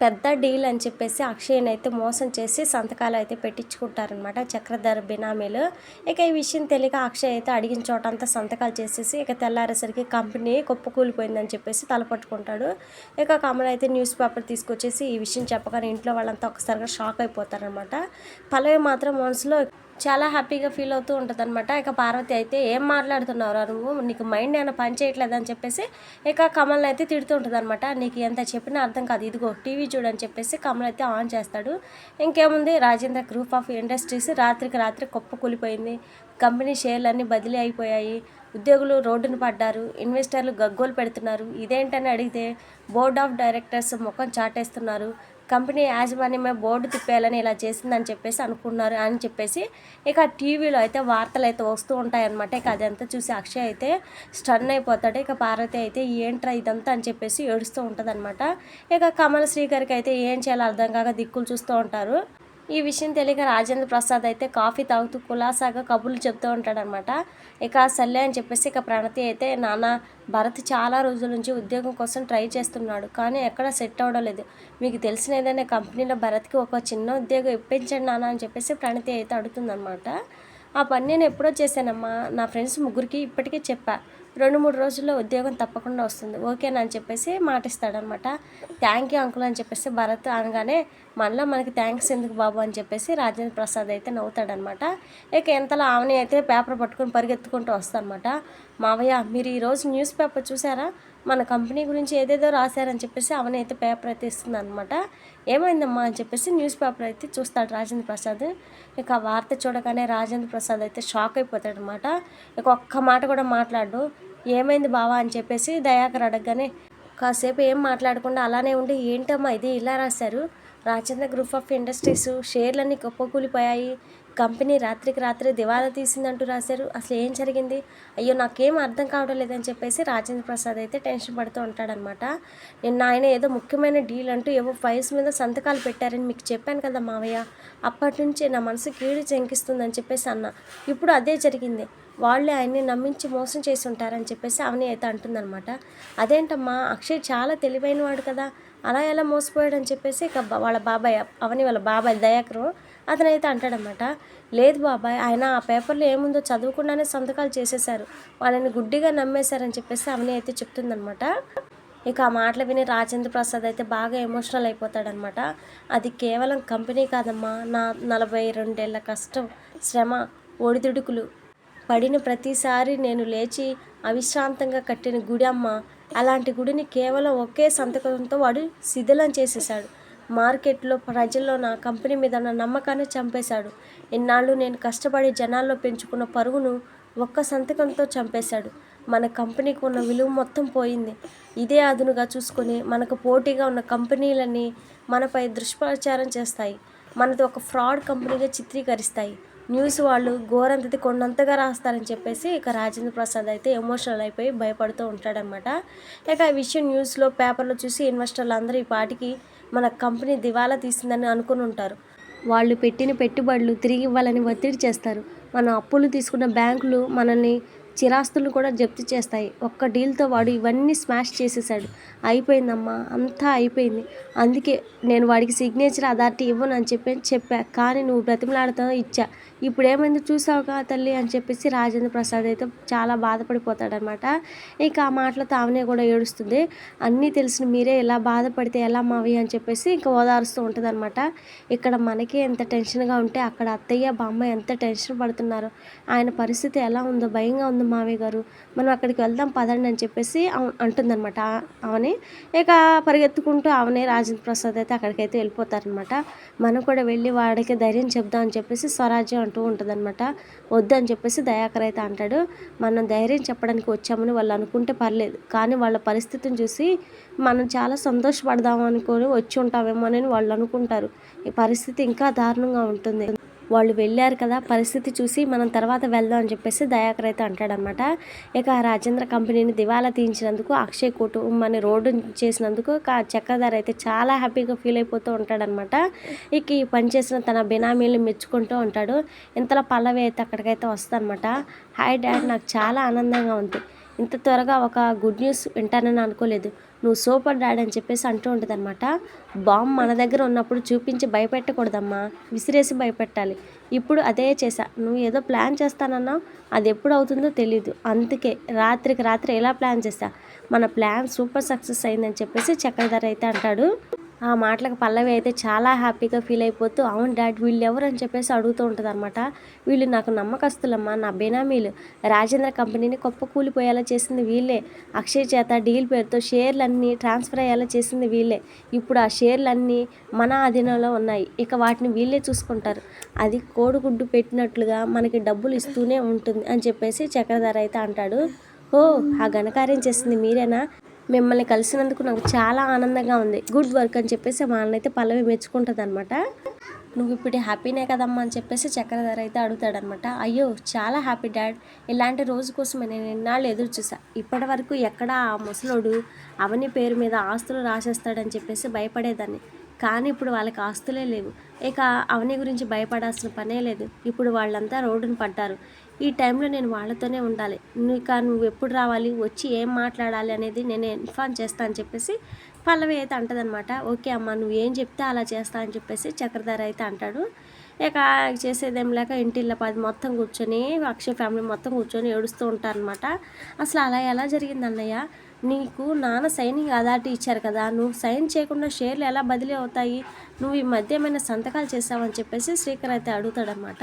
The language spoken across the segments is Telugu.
పెద్ద డీల్ అని చెప్పేసి అక్షయ్ని అయితే మోసం చేసి సంతకాలు అయితే పెట్టించుకుంటారనమాట చక్రధర బినామీలు. ఇక ఈ విషయం తెలియక అక్షయ్ అయితే అడిగిన చోట అంతా సంతకాలు చేసేసి ఇక తెల్లారేసరికి కంపెనీ కుప్పకూలిపోయిందని చెప్పేసి తలపట్టుకుంటాడు. ఇక కమల్ అయితే న్యూస్ పేపర్ తీసుకొచ్చేసి ఈ విషయం చెప్పగానే ఇంట్లో వాళ్ళంతా ఒకసారిగా షాక్ అయిపోతారనమాట పల్లవి మాత్రం మనసులో చాలా హ్యాపీగా ఫీల్ అవుతూ ఉంటుంది అనమాట ఇక పార్వతి అయితే ఏం మాట్లాడుతున్నావురా నువ్వు? నీకు మైండ్ ఏమైనా పని చేయట్లేదు అని చెప్పేసి ఇక కమల్ అయితే తిడుతూ ఉంటుంది అనమాట నీకు ఎంత చెప్పినా అర్థం కాదు. ఇదిగో టీవీ చూడని చెప్పేసి కమల్ అయితే ఆన్ చేస్తాడు. ఇంకేముంది? రాజేంద్ర గ్రూప్ ఆఫ్ ఇండస్ట్రీస్ రాత్రికి రాత్రి కుప్ప కూలిపోయింది. కంపెనీ షేర్లు అన్నీ బదిలీ అయిపోయాయి. ఉద్యోగులు రోడ్డును పడ్డారు. ఇన్వెస్టర్లు గగ్గోలు పెడుతున్నారు. ఇదేంటని అడిగితే బోర్డ్ ఆఫ్ డైరెక్టర్స్ ముఖం చాటేస్తున్నారు. కంపెనీ యాజమాన్యమే బోర్డు తిప్పేయాలని ఇలా చేసిందని చెప్పేసి అనుకున్నారు అని చెప్పేసి ఇక టీవీలో అయితే వార్తలు అయితే వస్తూ ఉంటాయన్నమాట. ఇక అదంతా చూసి అక్షయ్ అయితే స్టన్ అయిపోతాడు. ఇక పార్వతి అయితే ఏంట్రా ఇదంతా అని చెప్పేసి ఏడుస్తూ ఉంటుంది అనమాట ఇక కమల్ శ్రీకర్కి అయితే ఏం చేయాలో అర్థం కాక దిక్కులు చూస్తూ ఉంటారు. ఈ విషయం తెలియక రాజేంద్ర ప్రసాద్ అయితే కాఫీ తాగుతూ కులాసాగా కబుర్లు చెప్తూ ఉంటాడనమాట ఇక సర్లే అని చెప్పేసి ఇక ప్రణతి అయితే నాన్న భరత్ చాలా రోజుల నుంచి ఉద్యోగం కోసం ట్రై చేస్తున్నాడు కానీ ఎక్కడ సెట్ అవ్వడం లేదు. మీకు తెలిసిన ఏదైనా కంపెనీలో భరత్కి ఒక చిన్న ఉద్యోగం ఇప్పించండి నాన్న అని చెప్పేసి ప్రణతి అయితే అడుగుతుందనమాట ఆ పని నేను ఎప్పుడో చేశానమ్మా. నా ఫ్రెండ్స్ ముగ్గురికి ఇప్పటికే చెప్పా. రెండు మూడు రోజుల్లో ఉద్యోగం తప్పకుండా వస్తుంది. ఓకేనా అని చెప్పేసి మాటిస్తాడనమాట. థ్యాంక్ యూ అంకుల్ అని చెప్పేసి భరత్ అనగానే మళ్ళీ మనకి థ్యాంక్స్ ఎందుకు బాబు అని చెప్పేసి రాజేంద్ర ప్రసాద్ అయితే నవ్వుతాడనమాట. ఇక ఎంతలో ఆమెని అయితే పేపర్ పట్టుకొని పరిగెత్తుకుంటూ వస్తానమాట. మావయ్య మీరు ఈరోజు న్యూస్ పేపర్ చూసారా? మన కంపెనీ గురించి ఏదేదో రాశారని చెప్పేసి అవని అయితే పేపర్ అయితే ఇస్తుంది అనమాట ఏమైందమ్మా అని చెప్పేసి న్యూస్ పేపర్ అయితే చూస్తాడు రాజేంద్ర ప్రసాద్. ఇక ఆ వార్త చూడగానే రాజేంద్ర ప్రసాద్ అయితే షాక్ అయిపోతాడనమాట. ఇక ఒక్క మాట కూడా మాట్లాడు. ఏమైంది బావా అని చెప్పేసి దయాకర్ అడగగానే కాసేపు ఏం మాట్లాడకుండా అలానే ఉండి ఏంటమ్మా ఇది? ఇలా రాశారు? రాజేంద్ర గ్రూప్ ఆఫ్ ఇండస్ట్రీస్ షేర్లన్నీ కుప్పకూలిపోయాయి. కంపెనీ రాత్రికి రాత్రి దివాలా తీసిందంటూ రాశారు. అసలు ఏం జరిగింది? అయ్యో నాకేం అర్థం కావడం లేదని చెప్పేసి రాజేంద్ర ప్రసాద్ అయితే టెన్షన్ పడుతూ ఉంటాడనమాట నిన్న ఆయన ఏదో ముఖ్యమైన డీల్ అంటూ ఏవో ఫైల్స్ మీద సంతకాలు పెట్టారని మీకు చెప్పాను కదా మావయ్య. అప్పటి నుంచి నా మనసు కీడు చెంకిస్తుందని చెప్పేసి అన్న. ఇప్పుడు అదే జరిగింది. వాళ్ళే ఆయన్ని నమ్మించి మోసం చేసి ఉంటారని చెప్పేసి అవని అయితే అంటుందన్నమాట. అదేంటమ్మా? అక్షయ్ చాలా తెలివైన వాడు కదా. అలా ఎలా మోసపోయాడని చెప్పేసి ఇక వాళ్ళ బాబాయ్ అవని వాళ్ళ బాబాయ్ దయాకరు అతనైతే అంటాడనమాట లేదు బాబాయ్ ఆయన ఆ పేపర్లో ఏముందో చదువుకుండానే సంతకాలు చేసేశారు. వాళ్ళని గుడ్డిగా నమ్మేశారని చెప్పేసి అవని అయితే చెప్తుందనమాట. ఇక ఆ మాటలు విని రాజేంద్ర ప్రసాద్ అయితే బాగా ఎమోషనల్ అయిపోతాడనమాట. అది కేవలం కంపెనీ కాదమ్మా నా నలభై రెండేళ్ళ కష్టం శ్రమ ఒడిదుడుకులు. పడిన ప్రతిసారి నేను లేచి అవిశ్రాంతంగా కట్టిన గుడి అమ్మ. అలాంటి గుడిని కేవలం ఒకే సంతకంతో వాడు శిథిలం చేసేశాడు. మార్కెట్లో ప్రజల్లో నా కంపెనీ మీద ఉన్న నమ్మకాన్ని చంపేశాడు. ఇన్నాళ్ళు నేను కష్టపడి జనాల్లో పెంచుకున్న పరుగును ఒక్క సంతకంతో చంపేశాడు. మన కంపెనీకి ఉన్న విలువ మొత్తం పోయింది. ఇదే అదునుగా చూసుకొని మనకు పోటీగా ఉన్న కంపెనీలని మనపై దుష్ప్రచారం చేస్తాయి. మనది ఒక ఫ్రాడ్ కంపెనీగా చిత్రీకరిస్తాయి. న్యూస్ వాళ్ళు ఘోరంతది కొండంతగా రాస్తారని చెప్పేసి ఇక రాజేంద్ర ప్రసాద్ అయితే ఎమోషనల్ అయిపోయి భయపడుతూ ఉంటాడనమాట ఇక ఈ విషయం న్యూస్లో పేపర్లో చూసి ఇన్వెస్టర్లు అందరూ ఈ పాటికి మన కంపెనీ దివాలా తీసిందని అనుకుని ఉంటారు. వాళ్ళు పెట్టిన పెట్టుబడులు తిరిగి ఇవ్వాలని ఒత్తిడి చేస్తారు. మనం అప్పులు తీసుకున్న బ్యాంకులు మనల్ని చిరాస్తులు కూడా జప్తు చేస్తాయి. ఒక్క డీల్తో వాడు ఇవన్నీ స్మాష్ చేసేసాడు అయిపోయిందమ్మా అంతా అయిపోయింది. అందుకే నేను వాడికి సిగ్నేచర్ అథారిటీ ఇవ్వను అని చెప్పి చెప్పా. కానీ నువ్వు బ్రతిమలాడతావు ఇచ్చా. ఇప్పుడు ఏమైంది చూసావుగా తల్లి అని చెప్పేసి రాజేంద్ర ప్రసాద్ అయితే చాలా బాధపడిపోతాడనమాట. ఇక ఆ మాటలతో ఆమెనే కూడా ఏడుస్తుంది. అన్నీ తెలిసిన మీరే ఇలా బాధపడితే ఎలా మావి అని చెప్పేసి ఇంకా ఓదారుస్తూ ఉంటుంది ఇక్కడ మనకే ఎంత టెన్షన్గా ఉంటే అక్కడ అత్తయ్య బామ్మ ఎంత టెన్షన్ పడుతున్నారు? ఆయన పరిస్థితి ఎలా ఉందో భయంగా ఉంది మావయ్య గారు? మనం అక్కడికి వెళ్దాం పదండి అని చెప్పేసి అంటుందన్నమాట ఆ- అవని ఇక పరిగెత్తుకుంటూ అవనే రాజేంద్ర ప్రసాద్ అయితే అక్కడికైతే వెళ్ళిపోతారనమాట. మనం కూడా వెళ్ళి వాడికి ధైర్యం చెప్దాం అని చెప్పేసి స్వరాజ్యం అంటూ ఉంటుందన్నమాట. వద్దని చెప్పేసి దయాకర్ అయితే అంటాడు మనం ధైర్యం చెప్పడానికి వచ్చామని వాళ్ళు అనుకుంటే పర్లేదు కానీ వాళ్ళ పరిస్థితిని చూసి మనం చాలా సంతోషపడదాం అనుకొని వచ్చి ఉంటామేమో అని వాళ్ళు అనుకుంటారు. ఈ పరిస్థితి ఇంకా దారుణంగా ఉంటుంది. వాళ్ళు వెళ్ళారు కదా పరిస్థితి చూసి మనం తర్వాత వెళ్దాం అని చెప్పేసి దయాకర్ అయితే అంటాడనమాట ఇక రాజేంద్ర కంపెనీని దివాలా తీయించినందుకు అక్షయ్ కుటుంబాన్ని రోడ్డు చేసినందుకు కా- చక్రధర్ అయితే చాలా హ్యాపీగా ఫీల్ అయిపోతూ ఉంటాడనమాట ఇక ఈ పని చేసిన తన బినామీలను మెచ్చుకుంటూ ఉంటాడు. ఇంతలో పల్లవి అయితే అక్కడికైతే వస్తుందన్నమాట. హాయ్ డాడ్ నాకు చాలా ఆనందంగా ఉంది. ఇంత త్వరగా ఒక గుడ్ న్యూస్ వింటానని అనుకోలేదు. నువ్వు సూపర్ డాడ్ అని చెప్పేసి అంటూ ఉంటుంది అనమాట బాంబు మన దగ్గర ఉన్నప్పుడు చూపించి భయపెట్టకూడదమ్మా. విసిరేసి భయపెట్టాలి. ఇప్పుడు అదే చేశా. నువ్వు ఏదో ప్లాన్ చేస్తానన్నావు అది ఎప్పుడు అవుతుందో తెలియదు అందుకే రాత్రికి రాత్రి ఎలా ప్లాన్ చేసా మన ప్లాన్ సూపర్ సక్సెస్ అయిందని చెప్పేసి చక్రధర అయితే అంటాడు. ఆ మాటలకు పల్లవి అయితే చాలా హ్యాపీగా ఫీల్ అయిపోతూ అవును డాడ్ వీళ్ళు ఎవరు? అని చెప్పేసి అడుగుతూ ఉంటుంది అనమాట వీళ్ళు నాకు నమ్మకస్తులమ్మా నా బెనామీలు. రాజేంద్ర కంపెనీని గొప్ప కూలిపోయేలా చేసింది వీళ్ళే. అక్షయ్ చేత డీల్ పేరుతో షేర్లన్నీ ట్రాన్స్ఫర్ అయ్యేలా చేసింది వీళ్ళే. ఇప్పుడు ఆ షేర్లన్నీ మన అధీనంలో ఉన్నాయి. ఇక వాటిని వీళ్ళే చూసుకుంటారు. అది కోడిగుడ్డు పెట్టినట్లుగా మనకి డబ్బులు ఇస్తూనే ఉంటుంది అని చెప్పేసి చక్రధర అయితే అంటాడు. ఓ ఆ ఘనకార్యం చేసింది మీరేనా? మిమ్మల్ని కలిసినందుకు నాకు చాలా ఆనందంగా ఉంది. గుడ్ వర్క్ అని చెప్పేసి మా అన్నైతే పల్లవి మెచ్చుకుంటుంది అనమాట నువ్వు ఇప్పుడు హ్యాపీనే కదమ్మా అని చెప్పేసి చక్రధర అయితే అడుగుతాడనమాట అయ్యో చాలా హ్యాపీ డాడ్. ఇలాంటి రోజు కోసమే నేను ఎన్నాళ్ళు ఎదురు చూసా ఇప్పటి వరకు ఎక్కడ ఆ ముసలోడు అవని పేరు మీద ఆస్తులు రాసేస్తాడని చెప్పేసి భయపడేదాన్ని. కానీ ఇప్పుడు వాళ్ళకి ఆస్తులే లేవు. ఇక అవని గురించి భయపడాల్సిన పనే లేదు. ఇప్పుడు వాళ్ళంతా రోడ్డును పడ్డారు. ఈ టైంలో నేను వాళ్ళతోనే ఉండాలి. నువ్వు ఇక నువ్వు ఎప్పుడు రావాలి? వచ్చి ఏం మాట్లాడాలి అనేది నేను ఇన్ఫార్మ్ చేస్తా అని చెప్పేసి పల్లవి అయితే అంటదనమాట ఓకే అమ్మ నువ్వు ఏం చెప్తే అలా చేస్తా అని చెప్పేసి చక్రధర అయితే అంటాడు. ఇక చేసేదేం లేక ఇంటిల్ల పది మొత్తం కూర్చొని అక్షయ్ ఫ్యామిలీ మొత్తం కూర్చొని ఏడుస్తూ ఉంటారనమాట అసలు అలా ఎలా జరిగింది అన్నయ్య నీకు నాన్న సైనింగ్ అథారిటీ ఇచ్చారు కదా నువ్వు సైన్ చేయకుండా షేర్లు ఎలా బదిలీ అవుతాయి? నువ్వు ఈ మధ్య ఏమైనా సంతకాలు చేసావని చెప్పేసి శ్రీకర్ అయితే అడుగుతాడనమాట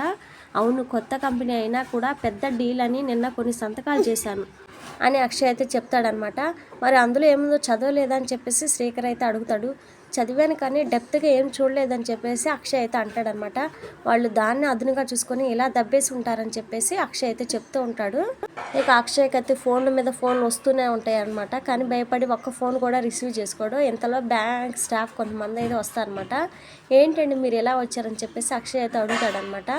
అవును కొత్త కంపెనీ అయినా కూడా పెద్ద డీల్ అని నిన్న కొన్ని సంతకాలు చేశాను అని అక్షయ్ అయితే చెప్తాడనమాట మరి అందులో ఏముందో చదవలేదని చెప్పేసి శ్రీకర్ అయితే అడుగుతాడు. చదివాను కానీ డెప్త్గా ఏం చూడలేదని చెప్పేసి అక్షయ్ అయితే అంటాడనమాట. వాళ్ళు దాన్ని అదునుగా చూసుకొని ఇలా దబ్బేసి ఉంటారని చెప్పేసి అక్షయ్ అయితే చెప్తూ ఉంటాడు. ఇక అక్షయ్కి అయితే ఫోన్ల మీద ఫోన్ వస్తూనే ఉంటాయి అనమాట కానీ భయపడి ఒక్క ఫోన్ కూడా రిసీవ్ చేసుకోడు. ఇంతలో బ్యాంక్ స్టాఫ్ కొంతమంది అయితే వస్తారనమాట ఏంటండి మీరు ఎలా వచ్చారని చెప్పేసి అక్షయ్ అయితే అడుగుతాడనమాట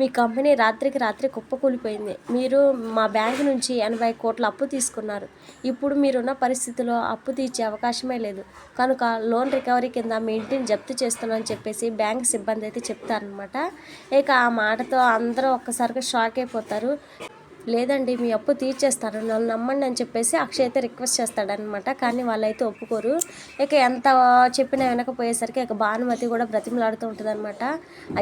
మీ కంపెనీ రాత్రికి రాత్రి కుప్పకూలిపోయింది. మీరు మా బ్యాంకు నుంచి ఎనభై కోట్ల అప్పు తీసుకున్నారు. ఇప్పుడు మీరున్న పరిస్థితిలో అప్పు తీర్చే అవకాశమే లేదు. కనుక లోన్ రికవరీ కింద మీ ఇంటిని జప్తు చేస్తున్నామని చెప్పేసి బ్యాంక్ సిబ్బంది అయితే చెప్తారనమాట ఇక ఆ మాటతో అందరూ ఒక్కసారిగా షాక్ అయిపోతారు. లేదండి మీ అప్పు తీర్చేస్తారు నన్ను నమ్మండి అని చెప్పేసి అక్షయ్ అయితే రిక్వెస్ట్ చేస్తాడనమాట కానీ వాళ్ళైతే ఒప్పుకోరు. ఇక ఎంత చెప్పినా వినకపోయేసరికి ఇక భానుమతి కూడా బ్రతిమలాడుతూ ఉంటుంది అనమాట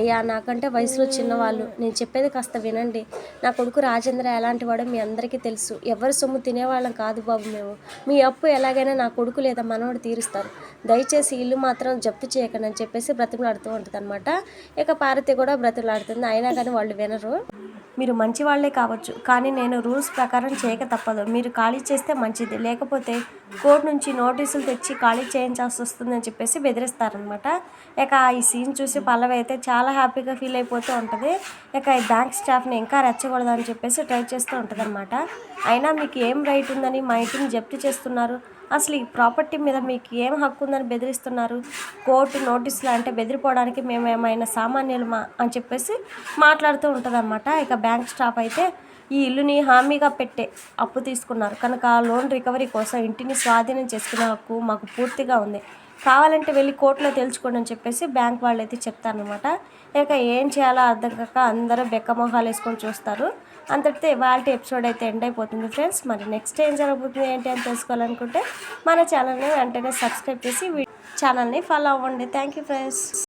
అయ్యా నాకంటే వయసులో చిన్నవాళ్ళు. నేను చెప్పేది కాస్త వినండి. నా కొడుకు రాజేంద్ర ఎలాంటి వాడో మీ అందరికీ తెలుసు. ఎవరి సొమ్ము తినేవాళ్ళం కాదు బాబు మేము. మీ అప్పు ఎలాగైనా నా కొడుకు లేదా మనవడు తీరుస్తారు. దయచేసి ఇల్లు మాత్రం జప్తు చేయకండి అని చెప్పేసి బ్రతిమలాడుతూ ఉంటుంది అనమాట ఇక పార్వతి కూడా బ్రతిమలాడుతుంది. అయినా కానీ వాళ్ళు వినరు. మీరు మంచి వాళ్ళే కావచ్చు కానీ నేను రూల్స్ ప్రకారం చేయక తప్పదు. మీరు ఖాళీ చేస్తే మంచిది లేకపోతే కోర్టు నుంచి నోటీసులు తెచ్చి ఖాళీ చేయించాల్సి వస్తుందని చెప్పేసి బెదిరిస్తారనమాట ఇక ఈ సీన్ చూసి పల్లవి అయితే చాలా హ్యాపీగా ఫీల్ అయిపోతూ ఉంటుంది. ఇక ఈ బ్యాంక్ స్టాఫ్ని ఇంకా రెచ్చకూడదని చెప్పేసి ట్రై చేస్తూ ఉంటుంది అయినా మీకు ఏం రైట్ ఉందని మా ఇంటిని జప్తు చేస్తున్నారు. అసలు ఈ ప్రాపర్టీ మీద మీకు ఏం హక్కు ఉందని బెదిరిస్తున్నారు? కోర్టు నోటీసులు అంటే బెదిరిపోవడానికి మేము ఏమైనా సామాన్యులమా? అని చెప్పేసి మాట్లాడుతూ ఉంటుందన్నమాట. ఇక బ్యాంక్ స్టాఫ్ అయితే ఈ ఇల్లుని హామీగా పెట్టే అప్పు తీసుకున్నారు. కనుక ఆ లోన్ రికవరీ కోసం ఇంటిని స్వాధీనం చేసుకునే హక్కు మాకు పూర్తిగా ఉంది. కావాలంటే వెళ్ళి కోర్టులో తెలుసుకోండి అని చెప్పేసి బ్యాంక్ వాళ్ళు అయితే చెప్తారనమాట ఇక ఏం చేయాలో అర్థం కాక అందరూ బెక్క మొహాలు వేసుకొని చూస్తారు. అంతటితో వాళ్ళ ఎపిసోడ్ అయితే ఎండ్ అయిపోతుంది ఫ్రెండ్స్ మరి నెక్స్ట్ ఏం జరగబోతుంది ఏంటి అని తెలుసుకోవాలనుకుంటే మన ఛానల్ని వెంటనే సబ్స్క్రైబ్ చేసి ఛానల్ని ఫాలో అవ్వండి. Thank you friends